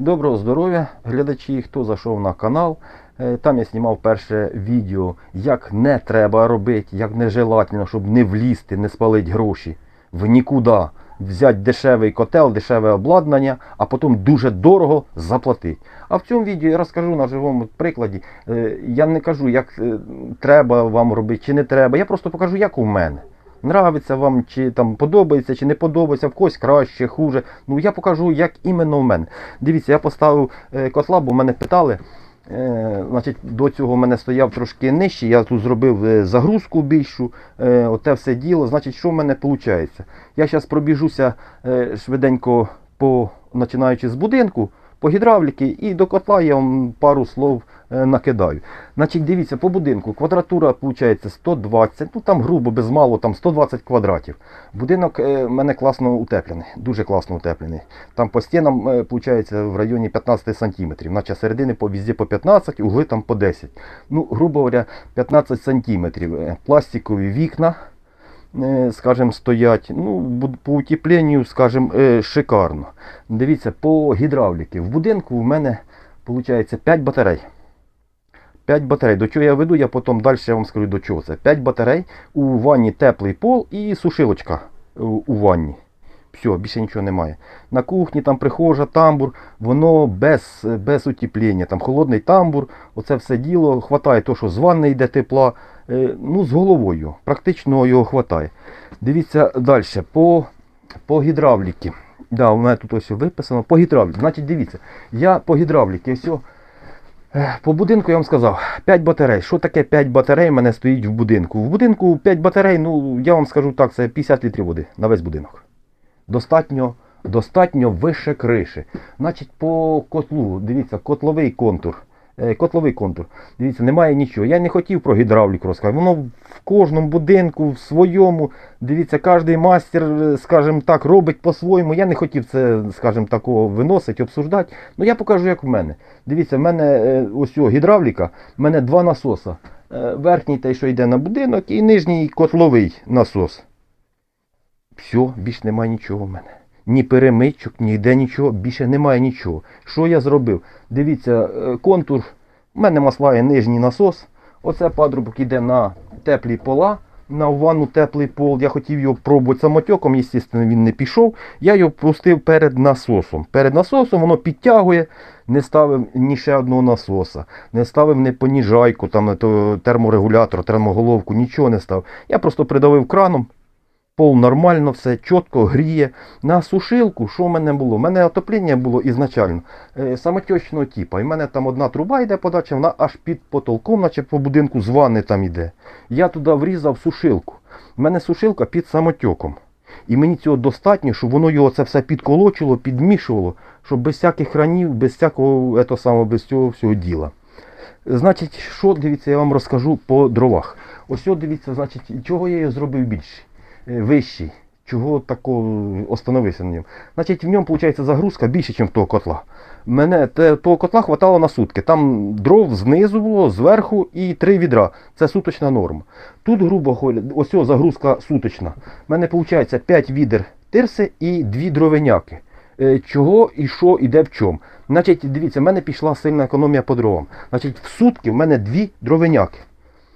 Доброго здоров'я, глядачі, хто зайшов на канал. Е, Там я знімав перше відео, як не треба робити, як нежелательно, щоб не влізти, не спалити гроші в нікуди. Взяти дешевий котел, дешеве обладнання, а потім дуже дорого заплатити. А в цьому відео я розкажу на живому прикладі. Е, Я не кажу, як е, треба вам робити чи не треба. Я просто покажу, як у мене. Нравиться вам, чи там подобається, чи не подобається, в когось краще, хуже. Ну я покажу, як іменно в мене. Дивіться, я поставив е, котла, бо мене питали. Е, значить, До цього в мене стояв трошки нижче, я тут зробив е, загрузку більшу, е, оте все діло. Значить, що в мене виходить? Я зараз пробіжуся е, швиденько, по, починаючи з будинку, по гідравліки, і до котла я вам пару слов е, накидаю. Значить, дивіться, по будинку квадратура виходить 120, ну там грубо, без мало, там 120 квадратів. Будинок е, в мене класно утеплений, дуже класно утеплений. Там по стінам виходить в районі 15 сантиметрів, наче середини по везде по 15, угли там по 10. Ну, грубо говоря, 15 сантиметрів. Е, Пластикові вікна, е, скажімо, стоять. Ну, по утепленню, скажімо, е, шикарно. Дивіться, по гідравліки. В будинку в мене виходить 5 батарей. 5 батарей. До чого я веду, я потім далі вам скажу до чого це. 5 батарей, у ванні теплий пол і сушилочка у, у ванні. Все, більше нічого немає. На кухні там прихожа, тамбур, воно без, без утеплення. Там холодний тамбур, оце все діло. Хватає то, що з ванни йде тепла. Е, ну, з головою. Практично його хватає. Дивіться далі. По, по гідравліки. Да, у мене тут ось виписано. По гідравліки. Значить, дивіться, я по гідравліки все. По будинку я вам сказав, 5 батарей. Що таке 5 батарей в мене стоїть в будинку? В будинку 5 батарей, ну я вам скажу так, це 50 літрів води на весь будинок. Достатньо, достатньо вище криші. Значить, по котлу, дивіться, котловий контур. Е, Котловий контур. Дивіться, немає нічого. Я не хотів про гідравліку розказати. Воно в кожному будинку, в своєму. Дивіться, кожен мастер, е, скажімо так, робить по-своєму. Я не хотів це, скажімо, такого виносити, обсуждати. Ну я покажу, як в мене. Дивіться, в мене е, ось о, гідравліка, в мене два насоса. Верхній той, що йде на будинок, і нижній котловий насос. Все, більше немає нічого в мене. Ні перемичок, ніде нічого, більше немає нічого. Що я зробив? Дивіться, е, контур. У мене маслає нижній насос. Оце патрубок іде на теплі пола, на ванну теплий пол. Я хотів його пробувати самотеком, звісно, він не пішов. Я його пустив перед насосом. Перед насосом воно підтягує, не ставив ні ще одного насоса, не ставив не поніжайку, там, терморегулятор, термоголовку, нічого не став. Я просто придавив краном. Пол нормально, все чітко гріє. На сушилку, що в мене було? У мене отоплення було ізначально е, самотечного типу. І в мене там одна труба йде подача, вона аж під потолком, наче по будинку з ванни там йде. Я туди врізав сушилку. У мене сушилка під самотеком. І мені цього достатньо, щоб воно його це все підколочило, підмішувало, щоб без всяких ранів, без всякого ето без цього всього діла. Значить, що дивіться, я вам розкажу по дровах. Ось дивіться, значить, чого я його зробив більше вищий. Чого такого остановився на ньому? Значить, в ньому виходить загрузка більше, ніж в того котла. Мене те, того котла хватало на сутки. Там дров знизу було, зверху і три відра. Це суточна норма. Тут, грубо говоря, ось загрузка суточна. У мене виходить 5 відер тирси і 2 дровеняки. Е, Чого і що іде в чому. Значить, дивіться, в мене пішла сильна економія по дровам. Значить, в сутки в мене 2 дровеняки.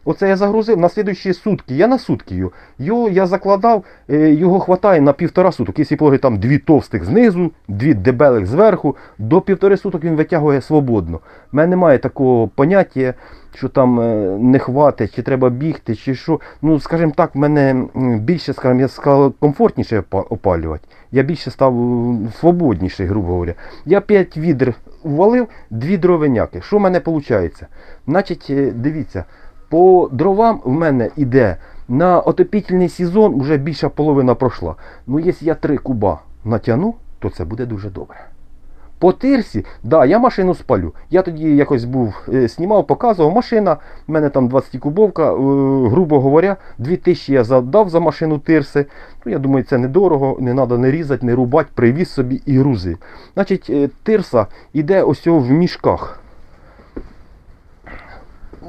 Оце я загрузив на слідуючі сутки. Я на сутки його. Я закладав, е, його хватає на півтора суток. Якщо положити там дві товстих знизу, дві дебелих зверху, до півтори суток він витягує свободно. У мене немає такого поняття, що там е, не хватить, чи треба бігти, чи що. Ну, скажімо так, в мене більше, скажімо, я сказав, комфортніше опалювати. Я більше став свободніший, грубо говоря. Я 5 відер ввалив, дві дровеняки. Що в мене виходить? Значить, е, дивіться. По дровам в мене йде на отопітельний сезон вже більша половина пройшла. Ну, якщо я три куба натягну, то це буде дуже добре. По тирсі, да, я машину спалю. Я тоді якось був, е, знімав, показував машина, в мене там 20 кубовка, е, грубо говоря, 2000 я задав за машину тирси. Ну, я думаю, це недорого, не треба не різати, не рубати, привіз собі і грузи. Значить, е, тирса йде ось в мішках.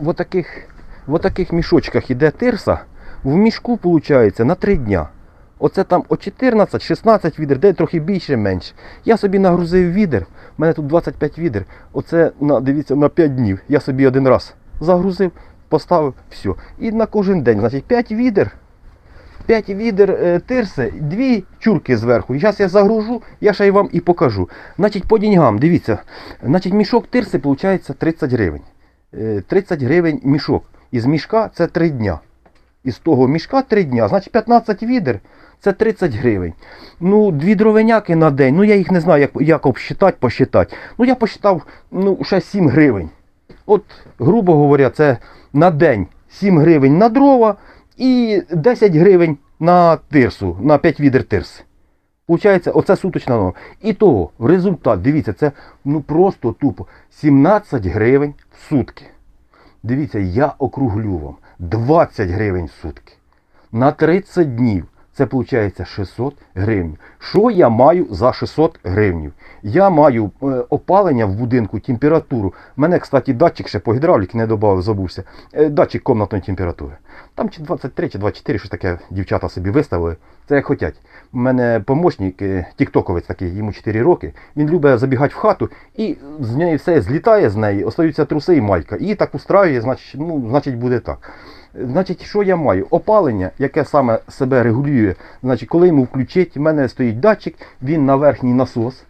В отаких, в отаких мішочках іде тирса. В мішку, виходить, на 3 дня. Оце там о 14-16 відер, де трохи більше, менше. Я собі нагрузив відер, в мене тут 25 відер. Оце на, дивіться, на 5 днів. Я собі один раз загрузив, поставив, все. І на кожен день, значить, 5 відер. 5 відер е, тирси, дві чурки зверху. Зараз я загружу, я ще й вам і покажу. Значить, по деньгам, дивіться. Значить, мішок тирси виходить 30 гривень. Е, 30 гривень мішок. Із мішка це 3 дня. Із того мішка 3 дня. Значить 15 відер це 30 гривень. Ну, дві дровеняки на день. Ну я їх не знаю, як, як обсчитати, посчитати. Ну я посчитав ну, ще 7 гривень. От, грубо говоря, це на день 7 гривень на дрова і 10 гривень на тирсу, на 5 відер тирси. Получається, оце суточна норма. І того, результат, дивіться, це ну просто тупо 17 гривень в сутки. Дивіться, я округлю вам 20 гривень в сутки. На 30 днів це виходить 600 гривень. Що я маю за 600 гривень? Я маю е, опалення в будинку, температуру. Мене, кстати, датчик ще по гідравліки не додав, забувся. Е, датчик комнатної температури. Там чи 23, чи 24, щось таке дівчата собі виставили. Це як хотять. У мене помощник, е, тіктоковець такий, йому 4 роки. Він любить забігати в хату і з неї все злітає з неї, остаються труси і майка. І так устраює, значить, ну, значить буде так. Значить, що я маю? Опалення, яке саме себе регулює. Значить, коли йому включить, в мене стоїть датчик, він на верхній насос.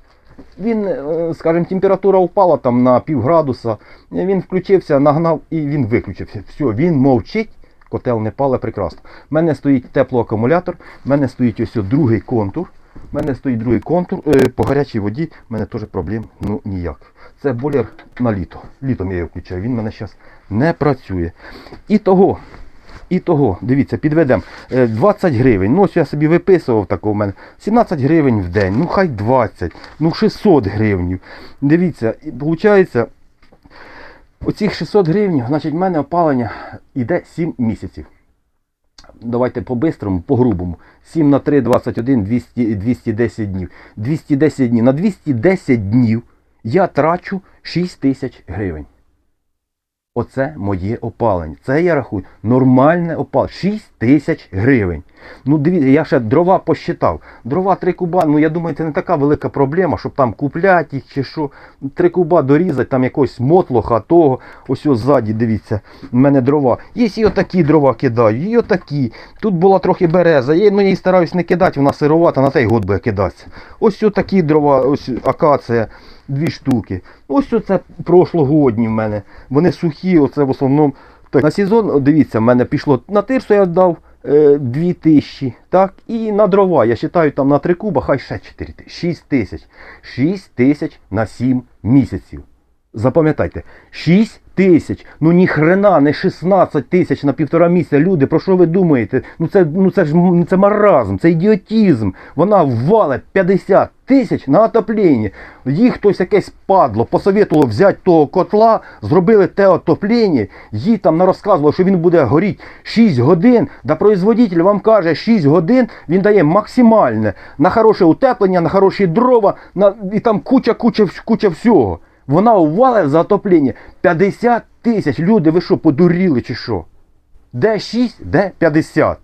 Він, е, скажімо, температура впала там на пів градуса. Він включився, нагнав і він виключився. Все, він мовчить, котел не пале прекрасно. У мене стоїть теплоакумулятор, в мене стоїть ось другий контур. У мене стоїть другий контур. Е, По гарячій воді в мене теж проблем ну, ніяк. Це бойлер на літо. Літом я його включаю, він в мене зараз не працює. І того, і того, дивіться, підведемо 20 гривень. Ну, ось я собі виписував такого в мене. 17 гривень в день, ну хай 20, ну 600 гривень. Дивіться, і оцих 600 гривень, значить, в мене опалення йде 7 місяців. Давайте по-бистрому, по-грубому. 7 на 3, 21, 200, 210 днів. 210 днів. На 210 днів я трачу 6 тисяч гривень. Оце моє опалення. Це я рахую нормальне опалення. 6 тисяч гривень. Ну дивіться, я ще дрова посчитав. Дрова 3 куба, ну я думаю, це не така велика проблема, щоб там купляти їх чи що. 3 куба дорізати, там якогось мотлоха, того. Ось ось ззаді, дивіться, в мене дрова. Є і отакі дрова кидаю, і отакі. Тут була трохи береза. Я, ну, я її стараюсь не кидати, вона сировата, на той год буде кидатися. Ось отакі дрова, ось акація дві штуки. Ось оце прошлогодні в мене. Вони сухі, оце в основному. Так, на сезон, дивіться, в мене пішло на тирсу я дав е, 2 тисячі. Так, і на дрова, я вважаю, там на 3 куба, хай ще 4 тисячі. 6 тисяч. 6 тисяч на 7 місяців. Запам'ятайте, 6 тисяч. Ну ні хрена, не 16 тисяч на півтора місяця. Люди, про що ви думаєте? Ну це, ну це ж це маразм, це ідіотізм. Вона ввалить 50 тисяч на отоплення. Їй хтось якесь падло посоветувало взяти того котла, зробили те отоплення, їй там нарозказувало, що він буде горіти 6 годин. Да производитель вам каже, 6 годин він дає максимальне на хороше утеплення, на хороші дрова, на, і там куча, куча, куча всього. Вона увалила за отоплення 50 тисяч. Люди, ви що, подуріли чи що? Де 6, де 50.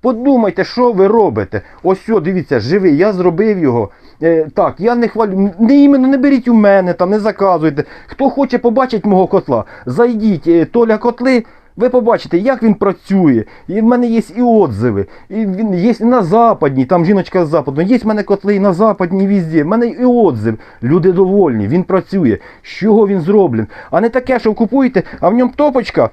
Подумайте, що ви робите. Ось що, дивіться, живий, я зробив його. Е, так, я не хвалю. Не іменно не беріть у мене, там, не заказуйте. Хто хоче побачити мого котла, зайдіть, е, Толя котли. Ви побачите, як він працює. І в мене є і отзиви. І він є і на западній, там жіночка з западу. Є в мене котли і на западній візді. В мене і отзив. Люди довольні, він працює. З чого він зроблений? А не таке, що купуєте, а в ньому топочка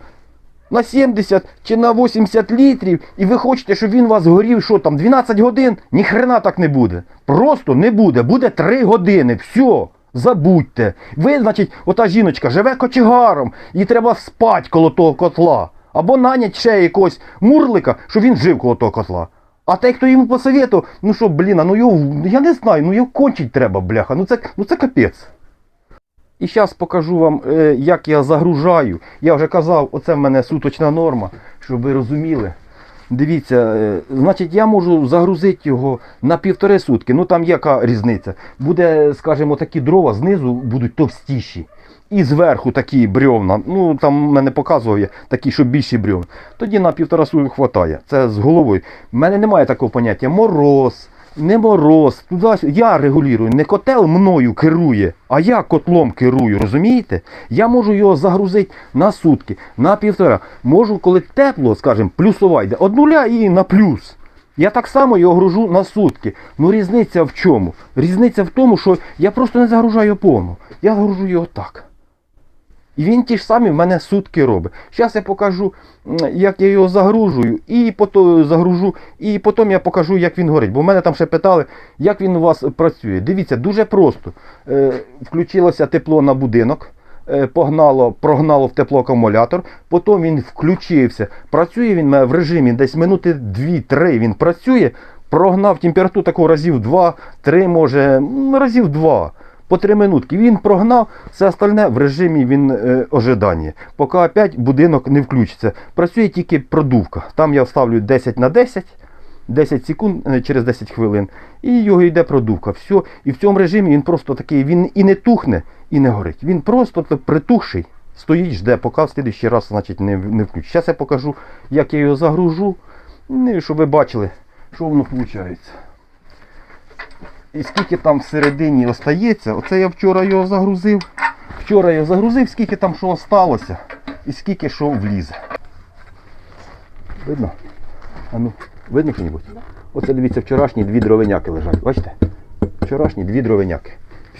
на 70 чи на 80 літрів, і ви хочете, щоб він у вас горів, що там, 12 годин? Ні хрена так не буде. Просто не буде. Буде 3 години. Все. Забудьте. Ви, значить, ота жіночка живе кочегаром, їй треба спати коло того котла. Або нанять ще якогось мурлика, щоб він жив коло того котла. А той, хто йому посоветував, ну що, блін, а ну його, я не знаю, ну його кончить треба, бляха. Ну це, ну це капець. І зараз покажу вам, е, як я загружаю. Я вже казав, оце в мене суточна норма, щоб ви розуміли. Дивіться, е, значить, я можу загрузити його на півтори сутки. Ну там яка різниця? Буде, скажімо, такі дрова знизу будуть товстіші. І зверху такі брьовна. Ну там мене показував такі, що більші брьовна. Тоді на півтора сутки вистачає. Це з головою. У мене немає такого поняття мороз. Не мороз, туди я регулюю, не котел мною керує, а я котлом керую, розумієте? Я можу його загрузити на сутки, на півтора. Можу, коли тепло, скажімо, плюсова йде, од нуля і на плюс. Я так само його гружу на сутки. Ну різниця в чому? Різниця в тому, що я просто не загружаю повну. Я загружу його так. І він ті ж самі в мене сутки робить. Зараз я покажу, як я його загружую, і потім загружу, і потім я покажу, як він горить. Бо в мене там ще питали, як він у вас працює. Дивіться, дуже просто. Е, включилося тепло на будинок. е, Погнало, прогнало в теплоакумулятор, потім він включився. Працює він в режимі десь минути 2-3 він працює, прогнав температуру таку разів 2-3, може, разів 2 по 3 минутки. Він прогнав, все остальне в режимі він е, ожидання. Поки опять будинок не включиться. Працює тільки продувка. Там я вставлю 10 на 10. 10 секунд е, через 10 хвилин, і його йде продувка. Все. І в цьому режимі він просто такий, він і не тухне, і не горить. Він просто притухший, стоїть, жде, поки в слідчий раз значить, не, не включить. Зараз я покажу, як я його загружу, ну, щоб ви бачили, що воно виходить. І скільки там всередині остається, оце я вчора його загрузив. Вчора я загрузив, скільки там що осталося, і скільки що влізе. Видно? А ну, видно що-небудь? Оце дивіться, вчорашні дві дровиняки лежать. Бачите? Вчорашні дві дровиняки.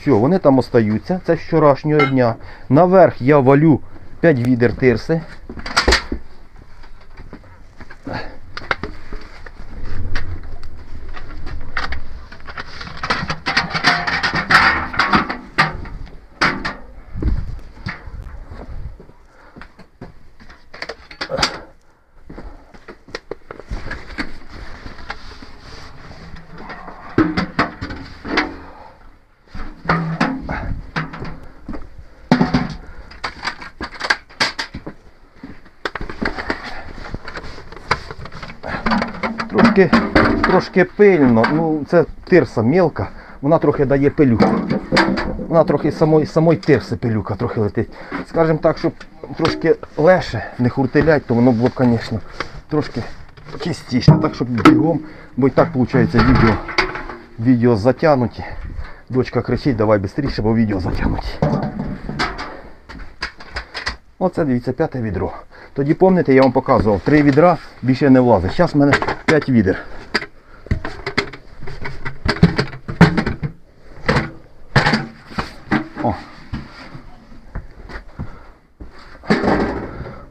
Все, вони там остаються. Це з вчорашнього дня. Наверх я валю 5 відер тирси. Трошки, трошки пильно. Ну, це тирса мілка, вона трохи дає пилюку. Вона трохи самої, самої тирси пилюка трохи летить. Скажімо так, щоб трошки легше не хуртилять, то воно було б, звісно, трошки чистіше. Так, щоб бігом, бо і так виходить відео, відео затягнуті. Дочка кричить, давай швидше, бо відео затягнуті. Оце дивіться, п'яте відро. Тоді пам'ятаєте, я вам показував, три відра більше не влазить. Зараз в мене 5 відер. О.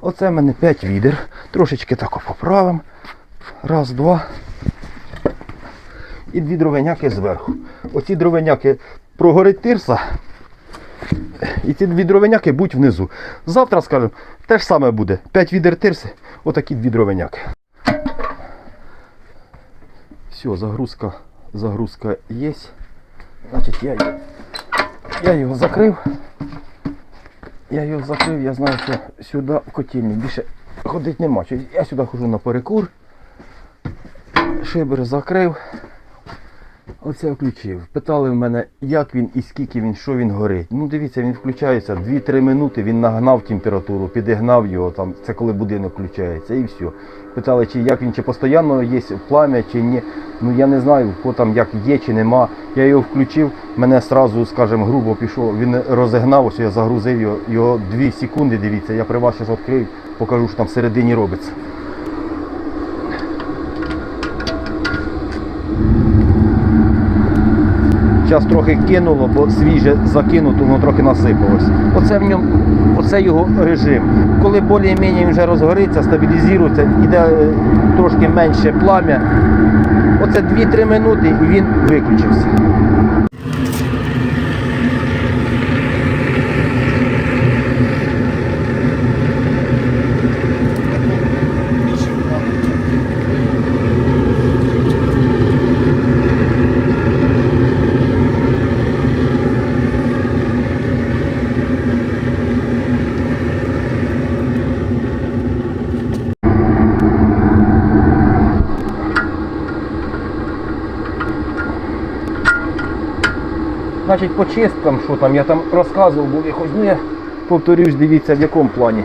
Оце в мене 5 відер. Трошечки тако поправимо. Раз, два. І дві дровеняки зверху. Оці дровеняки прогорить тирса. І ці дві дровеняки будуть внизу. Завтра, скажемо, те ж саме буде. 5 відер тирси, отакі дві дровеняки. Все, загрузка, загрузка є. Значить, я, я його закрив. Я його закрив, я знаю, що сюди в котельні більше ходити нема. Я сюди ходжу на перекур. Шибер закрив. Оце включив. Питали в мене, як він і скільки він, що він горить. Ну дивіться, він включається 2-3 минути, він нагнав температуру, підігнав його, там, це коли будинок включається і все. Питали, чи як він, чи постійно є плам'я, чи ні. Ну я не знаю, хто там як є, чи нема. Я його включив, мене сразу, скажімо, грубо пішов, він розігнав, ось я загрузив його, його 2 секунди, дивіться, я при вас зараз відкрию, покажу, що там всередині робиться. Зараз трохи кинуло, бо свіже закинуто, воно трохи насипалось. Оце в ньому, оце його режим. Коли більш-менш він вже розгориться, стабілізується, йде е, трошки менше плам'я. Оце 2-3 минути і він виключився. Значить, по чисткам, що там, я там розказував, був якось, ну я повторюсь, дивіться в якому плані.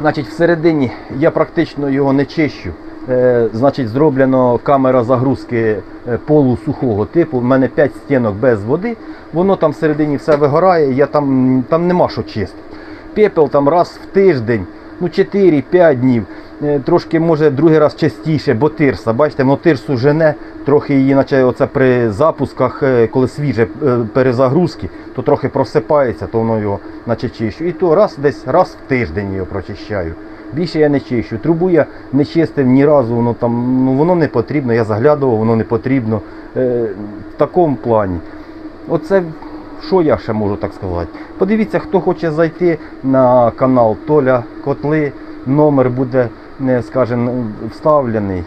Значить, всередині я практично його не чищу. Е, значить, зроблено камера загрузки е, полусухого типу. У мене 5 стінок без води. Воно там всередині все вигорає, я там, там нема що чистити. Пепел там раз в тиждень, ну 4-5 днів. Е, Трошки може другий раз частіше, бо тирса. Бачите, воно тирсу жене, трохи її, наче оце при запусках, е, коли свіже е, перезагрузки, то трохи просипається, то воно його наче чищу. І то раз десь раз в тиждень його прочищаю. Більше я не чищу. Трубу я не чистив ні разу, воно там ну, воно не потрібно. Я заглядував, воно не потрібно. Е, в такому плані. Оце що я ще можу так сказати? Подивіться, хто хоче зайти на канал Толя Котли. Номер буде, скажімо, вставлений.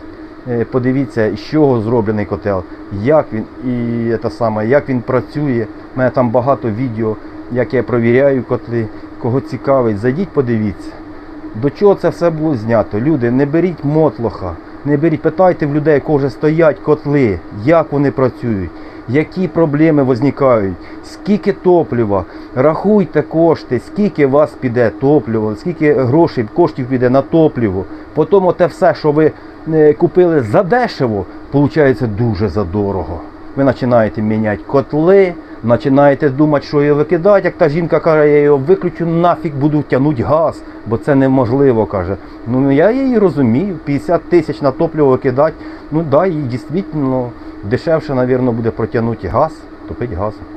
Е, Подивіться, з чого зроблений котел, як він і те саме, як він працює. У мене там багато відео, як я провіряю котли. Кого цікавить, зайдіть, подивіться. До чого це все було знято? Люди, не беріть мотлоха, не беріть, питайте в людей, кого вже стоять котли, як вони працюють, які проблеми возникають, скільки топлива, рахуйте кошти, скільки вас піде топливо, скільки грошей, коштів піде на топливо. Потім те все, що ви е, купили задешево, виходить дуже задорого. Ви починаєте міняти котли, починаєте думати, що її викидати, як та жінка каже, я його виключу, нафіг буду тягнути газ, бо це неможливо, каже. Ну я її розумію, 50 тисяч на топливо викидати, ну да, і дійсно дешевше, мабуть, буде протягнути газ, топити газом.